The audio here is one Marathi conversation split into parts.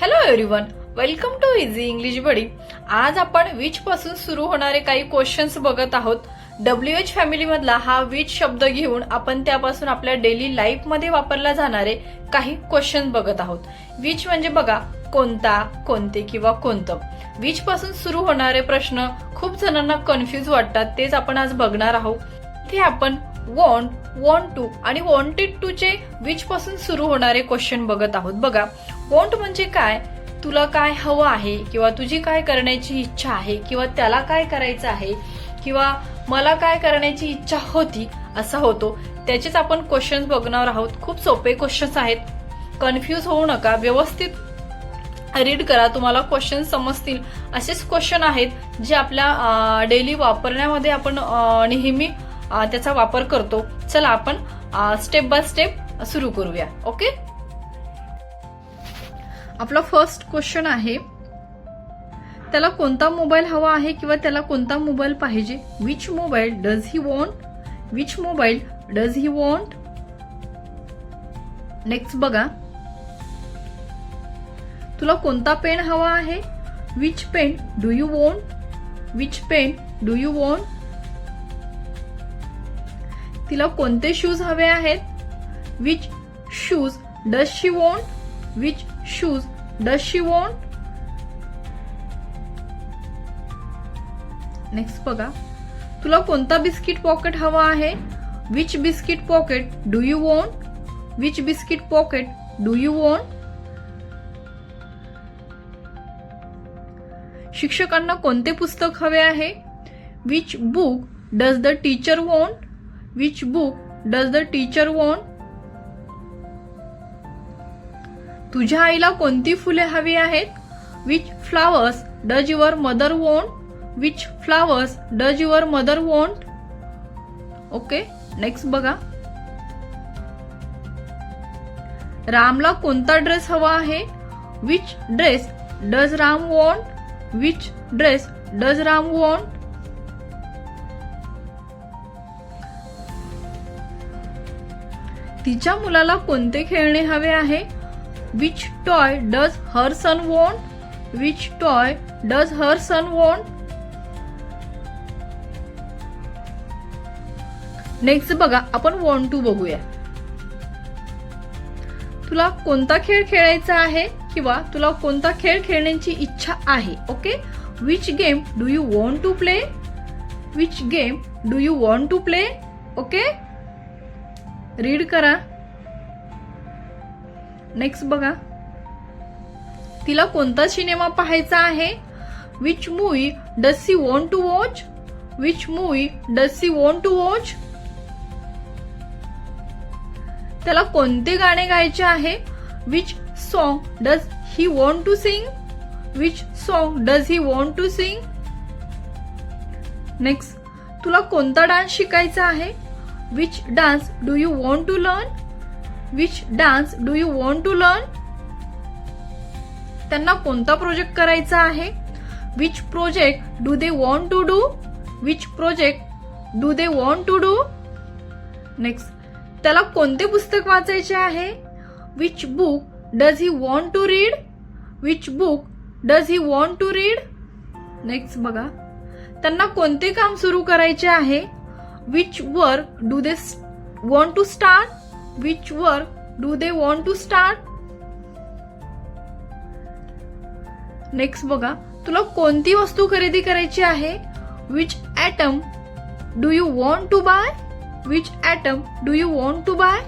Hello everyone welcome to Easy English buddy आज आपण विच पासून सुरू होणारे काही क्वेश्चन्स बघत आहोत. डब्ल्यू एच फॅमिली मधला हा विच शब्द घेऊन आपण त्यापासून आपल्या डेली लाईफमध्ये वापरला जाणारे काही क्वेश्चन बघत आहोत. विच म्हणजे बघा कोणता कोणते किंवा कोणतं. विच पासून सुरू होणारे प्रश्न खूप जणांना कन्फ्युज वाटतात तेच आपण आज बघणार आहोत. ते आपण वॉन्ट वॉन्ट टू आणि वॉन्टेड टू चे विच पासून सुरू होणारे क्वेश्चन बघत आहोत. बघा वॉन्ट म्हणजे काय? तुला काय हवं आहे? किंवा तुझी काय करण्याची इच्छा आहे? किंवा त्याला काय करायचं आहे? किंवा मला काय करण्याची इच्छा होती? असा होतो. त्याचेच आपण क्वेश्चन बघणार आहोत. खूप सोपे क्वेश्चन्स आहेत. कन्फ्यूज होऊ नका. व्यवस्थित रीड करा. तुम्हाला क्वेश्चन समजतील. असेच क्वेश्चन आहेत जे आपल्या डेली वापरण्यामध्ये आपण नेहमी त्याचा वापर करतो. चला आपण स्टेप बाय स्टेप सुरू करूया. ओके आपला फर्स्ट क्वेश्चन आहे त्याला कोणता मोबाईल हवा आहे किंवा त्याला कोणता मोबाईल पाहिजे? Which mobile does he want which mobile does he want next बघा. तुला कोणता पेन हवा आहे? Which pen do you want which pen do you want तिला कोणते शूज हवे आहेत? Which shoes does she want which shoes does she want? Next बघा. तुला कोणता बिस्किट पॉकेट हवा आहे? Which biscuit packet do you want which biscuit packet do you want शिक्षकांना कोणते पुस्तक हवे आहे? Which book does the teacher want which book does the teacher want तुझ्या आईला कोणती फुले हवी आहेत? Which flowers does your mother want which flowers does your mother want okay next बघा. रामला कोणता ड्रेस हवा आहे? Which dress does Ram want which dress does Ram want तिच्या मुलाला कोणते खेळणे हवे आहे? Which toy does her son want which toy does her son want next बघा आपण वॉन्ट टू बघूया. तुला कोणता खेळ खेळायचा आहे किंवा तुला कोणता खेळ खेळण्याची इच्छा आहे okay which game do you want to play which game do you want to play okay read करा. नेक्स्ट बघा. तिला कोणता सिनेमा पाहायचा आहे? Which movie does she want to watch which movie does she want to watch त्याला कोणते गाणे गायचे आहे? Which song does he want to sing which song does he want to sing next तुला कोणता डान्स शिकायचा आहे? Which dance do you want to learn which dance do you want to learn त्यांना कोणता प्रोजेक्ट करायचा आहे? Which project do they want to do which project do they want to do next त्याला कोणते पुस्तक वाचायचे आहे? Which book does he want to read which book does he want to read next बघा. त्यांना कोणते काम सुरू करायचे आहे? Which work do they want to start which work do they want to start next बघा. तुला कोणती वस्तू खरेदी करायची आहे? Which item do you want to buy which item do you want to buy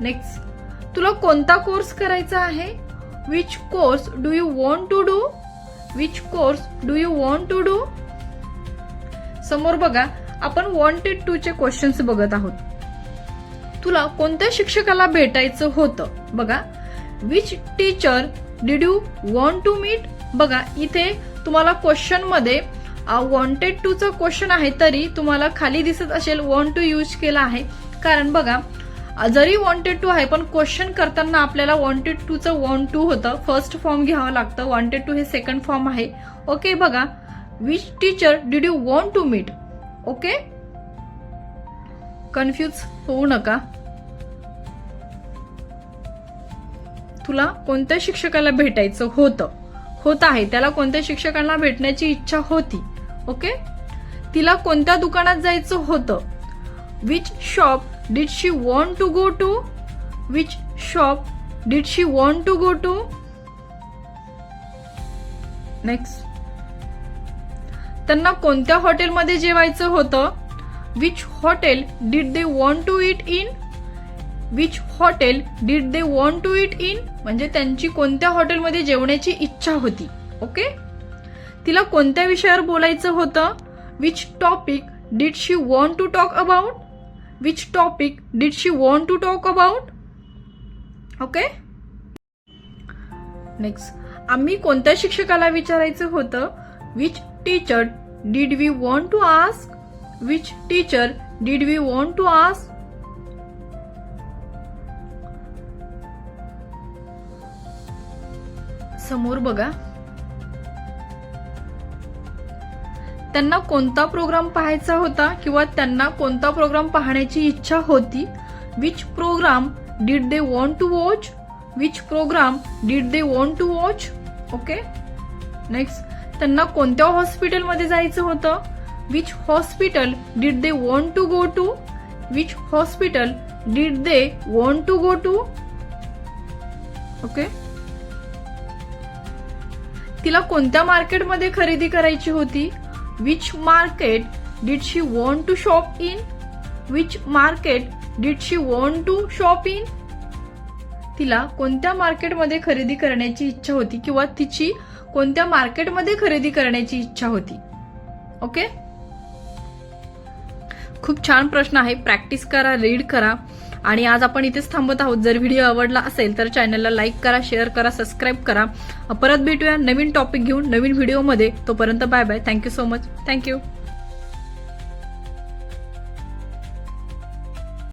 next तुला कोणता कोर्स करायचा आहे? Which course do you want to do which course do you want to do समोर बघा. आपण वॉन्टेड टू चे क्वेश्चन्स बघत आहोत. तुला कोणत्या शिक्षकाला भेटायचं होतं? बघा which teacher did you want to meet बघा इथे तुम्हाला क्वेश्चनमध्ये वॉन्टेड टूचा क्वेश्चन आहे तरी तुम्हाला खाली दिसत असेल वॉन्ट टू यूज केला आहे. कारण बघा जरी वॉन्टेड टू आहे पण क्वेश्चन करताना आपल्याला वॉन्टेड टूचं वॉन्ट टू होतं. फर्स्ट फॉर्म घ्यावं लागतं. वॉन्टेड टू हे सेकंड फॉर्म आहे. ओके बघा. Which teacher did you want to meet okay confuse होऊ नका. तुला कोणत्या शिक्षकाला भेटायचं होतं? होत आहे. त्याला कोणत्या शिक्षकांना भेटण्याची इच्छा होती? ओके? तिला कोणत्या दुकानात जायचं होतं? Which shop did she want to go to which shop did she want to go to next त्यांना कोणत्या हॉटेलमध्ये जेवायचं होतं? Which hotel did they want to eat in which hotel did they want to eat in म्हणजे त्यांची कोणत्या हॉटेलमध्ये जेवण्याची इच्छा होती? ओके? तिला कोणत्या विषयावर बोलायचं होतं? Which topic did she want to talk about which topic did she want to talk about okay? Next आम्ही कोणत्या शिक्षकाला विचारायचं होतं? Which teacher did we want to ask which teacher did we want to ask समोर बघा. त्यांना कोणता प्रोग्राम पाहायचा होता किंवा त्यांना कोणता प्रोग्राम पाहण्याची इच्छा होती? Which programme did they want to watch which programme did they want to watch okay next त्यांना कोणत्या हॉस्पिटलमध्ये जायचं होतं? Which hospital did they want to go to which hospital did they want to go to okay तिला कोणत्या मार्केटमध्ये खरेदी करायची होती? Which market did she want to shop in which market did she want to shop in तिला कोणत्या मार्केटमध्ये खरेदी करण्याची इच्छा होती किंवा तिची कोणत्या मार्केटमध्ये खरेदी करण्याची इच्छा होती? ओके खूप छान प्रश्न आहे. प्रॅक्टिस करा रीड करा. आणि आज आपण इथेच थांबत आहोत. जर व्हिडिओ आवडला असेल तर चॅनलला लाईक करा शेअर करा सबस्क्राईब करा. परत भेटूया नवीन टॉपिक घेऊन नवीन व्हिडिओमध्ये. तोपर्यंत bye bye. Thank you so much thank you